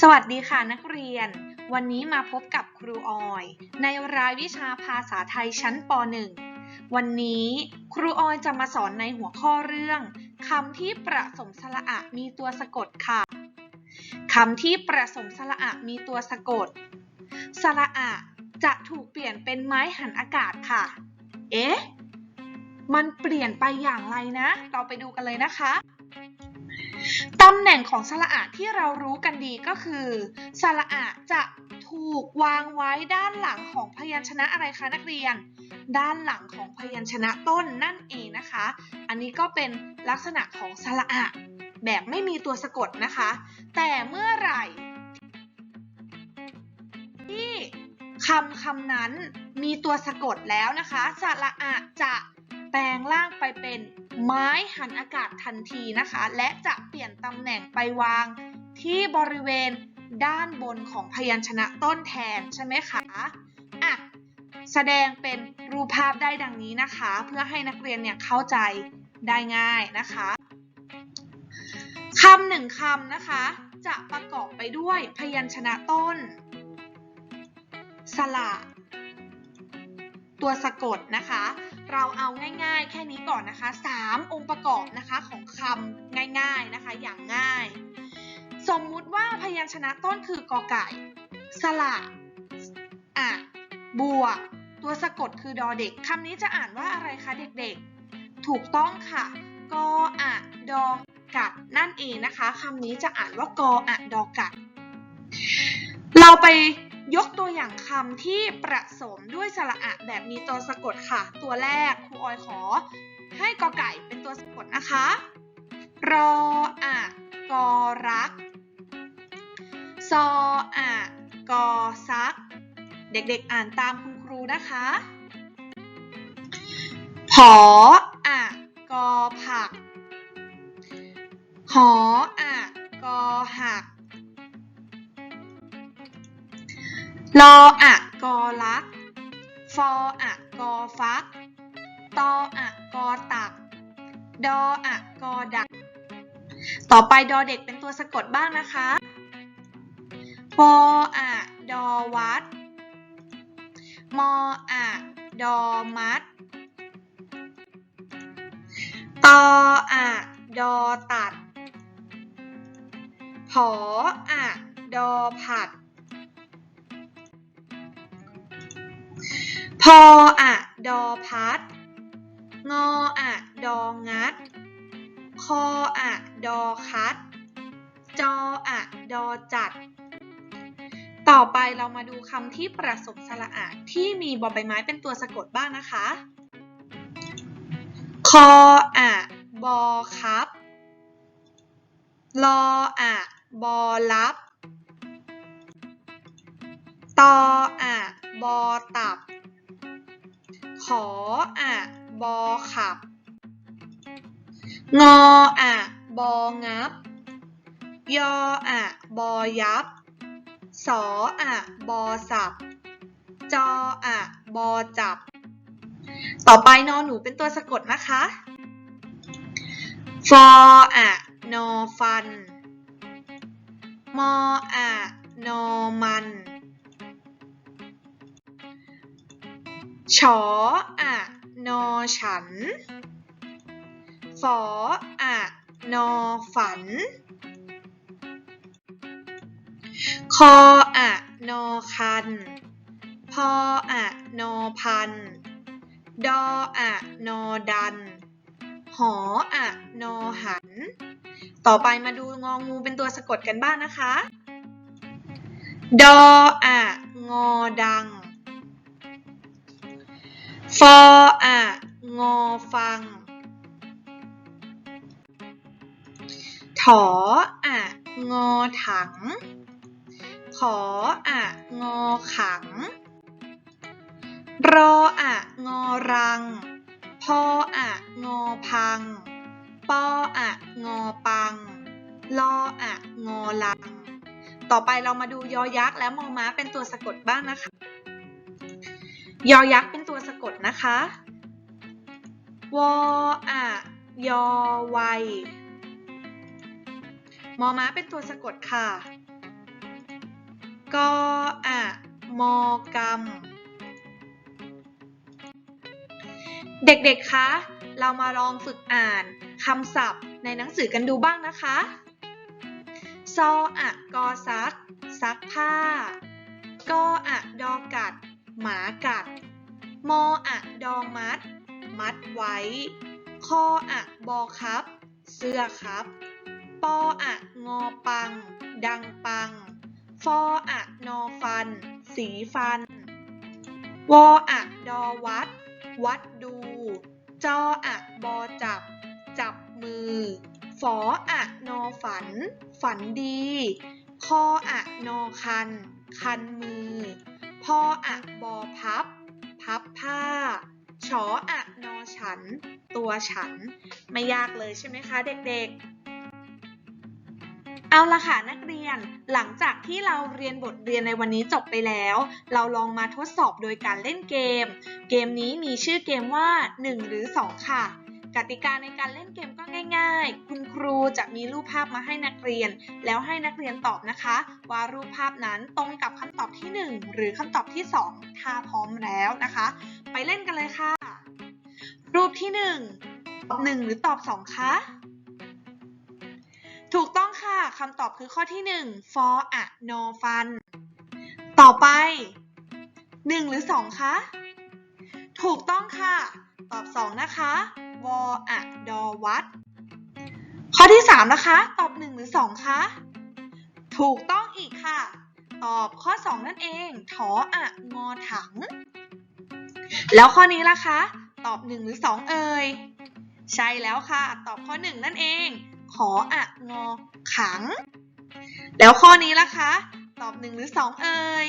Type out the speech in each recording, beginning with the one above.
สวัสดีค่ะนักเรียน วันนี้มาพบกับครูออย ในรายวิชาภาษาไทยชั้นป .1 วันนี้ครูออยจะมาสอนในหัวข้อเรื่องคำที่ประสมสระอะมีตัวสะกดค่ะคำที่ประสมสระอะมีตัวสะกด สระอะจะถูกเปลี่ยนเป็นไม้หันอากาศค่ะ เอ๊ะ มันเปลี่ยนไปอย่างไรนะ เราไปดูกันเลยนะคะ ตำแหน่งของสระอะที่เรารู้กันดีก็คือสระอะจะถูกวางไว้ด้านหลังของพยัญชนะอะไรคะนักเรียน ด้านหลังของพยัญชนะต้นนั่นเองนะคะ อันนี้ก็เป็นลักษณะของสระอะแบบไม่มีตัวสะกดนะคะ แต่เมื่อไหร่ ที่คำคำนั้นมีตัวสะกดแล้วนะคะสระอะจะ แปลงร่างไปเป็นไม้หันอากาศทันทีนะคะ และจะเปลี่ยนตำแหน่งไปวางที่บริเวณด้านบนของพยัญชนะต้นแทนใช่ไหมคะอะแสดงเป็นรูปภาพได้ดังนี้นะคะ เพื่อให้นักเรียนเนี่ยเข้าใจได้ง่ายนะคะคำหนึ่งคำนะคะ จะประกอบไปด้วยพยัญชนะต้น สระ ตัวสะกดนะคะ เราเอาง่าย ๆ แค่นี้ก่อนนะคะ 3 องค์ประกอบนะคะของคำง่ายๆนะคะอย่างง่าย สมมุติว่าพยัญชนะต้นคือกอไก่สระอะบวก ตัวสะกดคือดอเด็กคำนี้จะอ่านว่าอะไรคะเด็กๆ ถูกต้องค่ะกออะดอกัดนั่นเองนะคะคำนี้จะอ่านว่ากออะดอกัด เราไป ยกตัวอย่างคำที่ประสมด้วยสระอะแบบมีตัวสะกดค่ะ ตัวแรกครูออยขอ ให้กอไก่เป็นตัวสะกดนะคะ รออะกอรัก ซออะกอซัก เด็กๆอ่านตามคุณครูนะคะผออะกอผัก หออะกอหัก ลออะกอลัก ฟออะกอฟัก ตออะกอตัก ดออะกอดัก ต่อไปดอเด็กเป็นตัวสะกดบ้างนะคะปออะดอวัด มออะดอมัด ตออะดอตัด ผออะดอผัด พออะดอพัด งออะดองัด คออะดอคัด จออะดอจัด ต่อไปเรามาดูคำที่ประสมสระอะที่มีบอใบไม้เป็นตัวสะกดบ้างนะคะ คออะบอครับ ลออะบอลับ ตออะบอตับ ขออะบอขับ งออะบองับ ยออะบอยับ สออะบอสับ จออะบอจับ ต่อไปนอหนูเป็นตัวสะกดนะคะฟออะนอฟัน มออะนอมัน ชออะนอฉันฝออะนอฝัน คออะนอคัน พออะนอพัน ดออะนอดัน หออะนอหัน ต่อไปมาดูงองูเป็นตัวสะกดกันบ้างนะคะ ดออะงอดัง ฟออะงอฟัง ถออะงอถัง ขออะงอขัง รออะงอรัง พออะงอพัง ปออะงอปัง ลออะงอลัง ต่อไปเรามาดูยอยักษ์และมอม้าเป็นตัวสะกดบ้างนะคะ ยอยักษ์เป็น กดนะคะ วออะยอไวมอม้าเป็นตัวสะกดค่ะ กออะมอกำเด็กๆ คะ เรามาลองฝึกอ่านคำศัพท์ในหนังสือกันดูบ้างนะคะ ซออะกอซัก ซักผ้า กออะดอกัด หมากัด มออะดอมัด มัดไว้ คออะบอครับ เสื้อครับ ปออะงอปัง ดังปัง ฟออะนอฟัน สีฟัน วออะดอวัด วัดดู จออะบอจับ จับมือ ฝออะนอฝัน ฝันดี คออะนอคัน คันมือ พออะบอพับ พับผ้าชออะนอฉัน ตัวฉัน ไม่ยากเลยใช่ไหมคะเด็กๆ เอาละค่ะนักเรียน หลังจากที่เราเรียนบทเรียนในวันนี้จบไปแล้ว เราลองมาทดสอบโดยการเล่นเกม เกมนี้มีชื่อเกมว่า 1 หรือ 2 ค่ะ กติกาในการเล่นเกมก็ง่าย ๆ คุณครูจะมีรูปภาพมาให้นักเรียน แล้วให้นักเรียนตอบนะคะ ว่ารูปภาพนั้นตรงกับคำตอบที่ 1 หรือคำตอบที่ 2 ถ้าพร้อมแล้วนะคะ ไปเล่นกันเลยค่ะ รูปที่ 1 ตอบ 1 หรือตอบ 2 คะถูกต้องค่ะคำตอบคือข้อที่1ฟออะนอฟันต่อไป 1 หรือ 2 คะ ถูกต้องค่ะ ตอบ 2 นะคะ วออะดอวัด ข้อที่ 3 นะคะ ตอบ 1 หรือ 2 คะ ถูกต้องอีกค่ะ ตอบข้อ 2 นั่นเอง ถออะงอถัง แล้วข้อนี้ล่ะคะ ตอบ 1 หรือ 2 เอ่ย ใช่แล้วค่ะ ตอบข้อ 1 นั่นเอง ขออะงอขัง แล้วข้อนี้ล่ะคะ ตอบ 1 หรือ 2 เอ่ย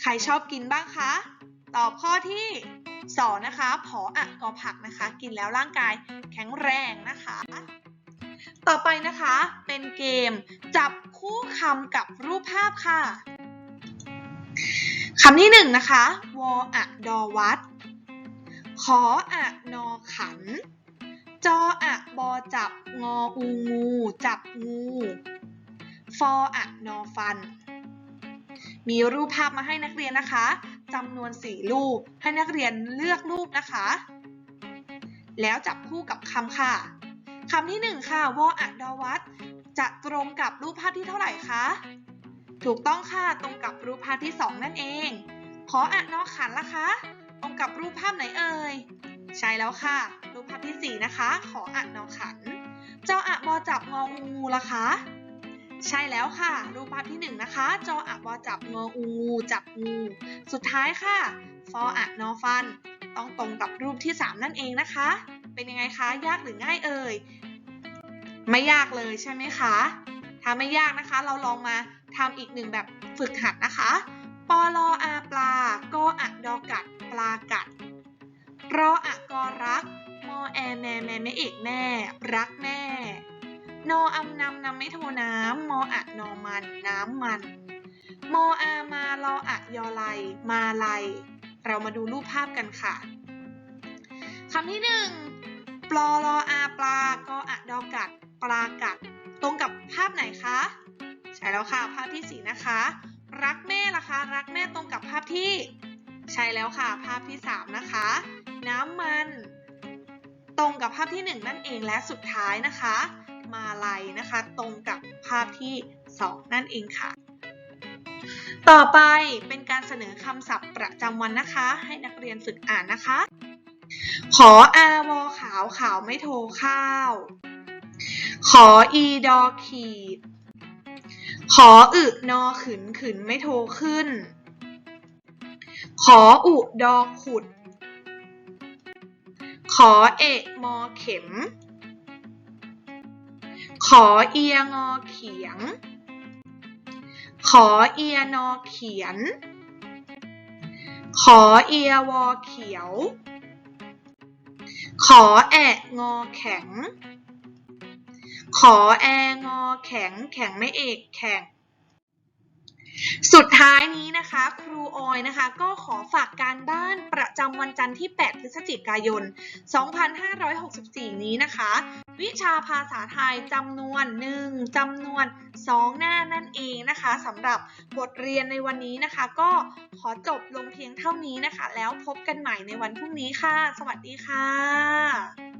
ใครชอบกินบ้างคะ ตอบข้อที่ 2 นะคะผออะกอผักนะคะ กินแล้วร่างกายแข็งแรงนะคะ ต่อไปนะคะเป็นเกมจับคู่คำกับรูปภาพค่ะคำที่หนึ่งนะคะวออะดอวัด ขออะนอขัน จออะบอจับงออูงู จับงูฟออะนอฟัน มีรูปภาพมาให้นักเรียนนะคะ จำนวน 4 รูป ให้นักเรียนเลือกรูปนะคะ แล้วจับคู่กับคำค่ะคำที่ 1 ค่ะวออะดอวัดจะตรงกับรูปภาพที่เท่าไหร่คะ ถูกต้องค่ะตรงกับรูปภาพที่ 2 นั่นเอง ขออะนอขันละคะ ตรงกับรูปภาพไหนเอ่ย ใช่แล้วค่ะ รูปภาพที่ 4 นะคะ ขออะนอขัน เจออะบอจับงองูละคะ ใช่แล้วค่ะ รูปภาพที่1นะคะ จออะบอจับงองูจับงู สุดท้ายค่ะ ฟออะนอฟัน ต้องตรงกับรูปที่ 3 นั่นเองนะคะ เป็นยังไงคะ ยากหรือง่ายเอ่ย ไม่ยากเลยใช่ไหมคะ ถ้าไม่ยากนะคะ เราลองมาทำอีกหนึ่งแบบฝึกหัดนะคะ ปอลออาปลา กออะดอกัด ปลากัด รออะกอรัก มอแอแมแมแม่เอกแม่ รักแม่ นออำนำนำไม่โทน้ำมออะนอมันน้ำมัน มออามารออะยอไลมาไลเรามาดูรูปภาพกันค่ะคำที่หนึ่งปลอรออาปลากออะดอกัด ปลากัด ตรงกับภาพไหนคะ ใช่แล้วค่ะ ภาพที่สี่นะคะ รักแม่ล่ะคะ รักแม่ตรงกับภาพที่ ใช่แล้วค่ะ ภาพที่สามนะคะ น้ำมัน ตรงกับภาพที่หนึ่งนั่นเองและสุดท้ายนะคะ มาลัยนะคะ ตรงกับภาพที่สองนั่นเองค่ะ ต่อไปเป็นการเสนอคำศัพท์ประจำวันนะคะ ให้นักเรียนฝึกอ่านนะคะ ขออาวอขาวขาวไม่โทข้าว ขออีดอขีด ขออึนอขืนขืนไม่โทขึ้น ขออุดอขุด ขอเอะมอเข็ม ขอเอียงอเขียง ขอเอียนอเขียน ขอเอียวอเขียว ขอแอะงอแข็ง ขอแองอแข็ง แข็งไม่เอกแข็งสุดท้ายนี้นะคะ ครูออยนะคะ ก็ขอฝากการบ้านประจำวันจันทร์ที่ 8 พฤศจิกายน 2564 นี้นะคะ วิชาภาษาไทยจำนวน 1จำนวน 2 หน้านั่นเองนะคะสำหรับบทเรียนในวันนี้นะคะ ก็ขอจบลงเพียงเท่านี้นะคะ แล้วพบกันใหม่ในวันพรุ่งนี้ค่ะ สวัสดีค่ะ